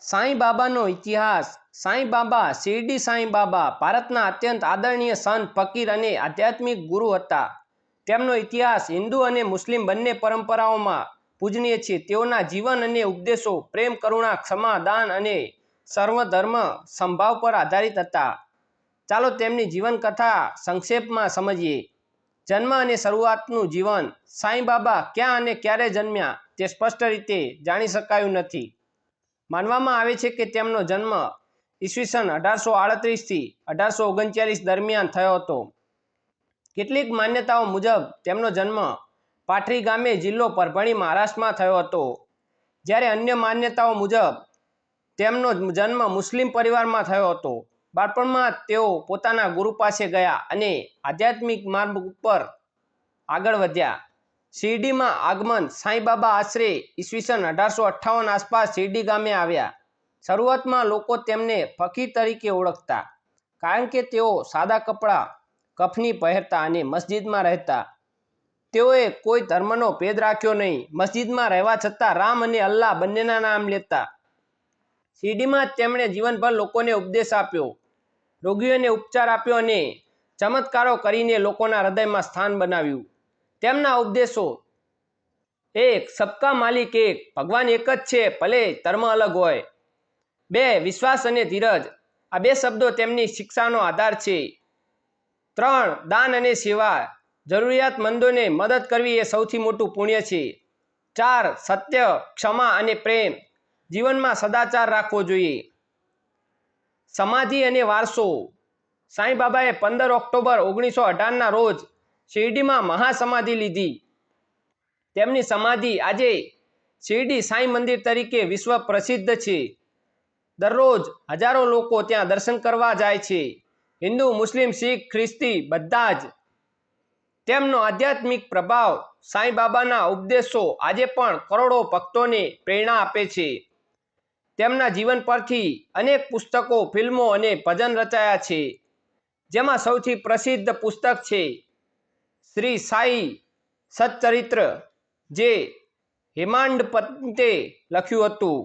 સાંઈ બાબાનો ઇતિહાસ. સાંઈ બાબા શિરડી સાંઈ બાબા ભારતના અત્યંત આદરણીય સંત ફકીર અને આધ્યાત્મિક ગુરુ હતા. તેમનો ઇતિહાસ હિન્દુ અને મુસ્લિમ બંને પરંપરાઓમાં પૂજનીય છે. તેઓના જીવન અને ઉપદેશો પ્રેમ, કરુણા, ક્ષમા, દાન અને સર્વધર્મ સંભાવ પર આધારિત હતા. ચાલો તેમની જીવનકથા સંક્ષેપમાં સમજીએ. જન્મ અને શરૂઆતનું જીવન સાંઈ બાબા ક્યાં અને ક્યારે જન્મ્યા તે સ્પષ્ટ રીતે જાણી શકાયું નથી. માનવામાં આવે છે કે તેમનો જન્મ ઈસવીસન અઢારસો આડત્રીસથી અઢારસો ઓગણચાલીસ દરમિયાન થયો હતો. કેટલીક માન્યતાઓ મુજબ તેમનો જન્મ પાઠરી ગામે જિલ્લો પરભણી મહારાષ્ટ્રમાં થયો હતો. જ્યારે અન્ય માન્યતાઓ મુજબ તેમનો જન્મ મુસ્લિમ પરિવારમાં થયો હતો. બાળપણમાં તેઓ પોતાના ગુરુ પાસે ગયા અને આધ્યાત્મિક માર્ગ ઉપર આગળ વધ્યા. શિરડીમાં આગમન સાંઈબાબા આશરે ઈસવીસન અઢારસો અઠ્ઠાવન આસપાસ શિરડી ગામે આવ્યા. શરૂઆતમાં લોકો તેમને ફકીર તરીકે ઓળખતા, કારણ કે તેઓ સાદા કપડાં, કફની પહેરતા અને મસ્જિદમાં રહેતા. તેઓએ કોઈ ધર્મનો ભેદ રાખ્યો નહીં. મસ્જિદમાં રહેવા છતાં રામ અને અલ્લાહ બંનેના નામ લેતા. શિરડીમાં તેમણે જીવનભર લોકોને ઉપદેશ આપ્યો, રોગીઓને ઉપચાર આપ્યો અને ચમત્કારો કરીને લોકોના હૃદયમાં સ્થાન બનાવ્યું. તેમના ઉપદેશો. એક, સબકા માલિક એક, ભગવાન એક જ છે, ભલે ધર્મ અલગ હોય. બે, વિશ્વાસ અને ધીરજ. આ બે શબ્દો તેમની શિક્ષાનો આધાર છે. ત્રણ, દાન અને સેવા. જરૂરિયાતમંદોને મદદ કરવી એ સૌથી મોટું પુણ્ય છે. ચાર, સત્ય, ક્ષમા અને પ્રેમ. જીવનમાં સદાચાર રાખવો જોઈએ. સમાધિ અને વારસો. સાંઈ બાબાએ પંદર ઓક્ટોબર ઓગણીસો અઢારના રોજ શિરડીમાં મહાસમાધિ લીધી. તેમની સમાધિ આજે શિરડી સાંઈ મંદિર તરીકે વિશ્વ પ્રસિદ્ધ છે. દરરોજ હજારો લોકો ત્યાં દર્શન કરવા જાય છે. હિન્દુ, મુસ્લિમ, શીખ, ખ્રિસ્તી બધા જ તેમનો આધ્યાત્મિક પ્રભાવ સાંઈ બાબાના ઉપદેશો આજે પણ કરોડો ભક્તોને પ્રેરણા આપે છે. તેમના જીવન પરથી અનેક પુસ્તકો, ફિલ્મો અને ભજન રચાયા છે. જેમાં સૌથી પ્રસિદ્ધ પુસ્તક છે શ્રી સાઈ સચ્ચરિત્ર જે હેમાંડ પંતે લખ્યું હતું.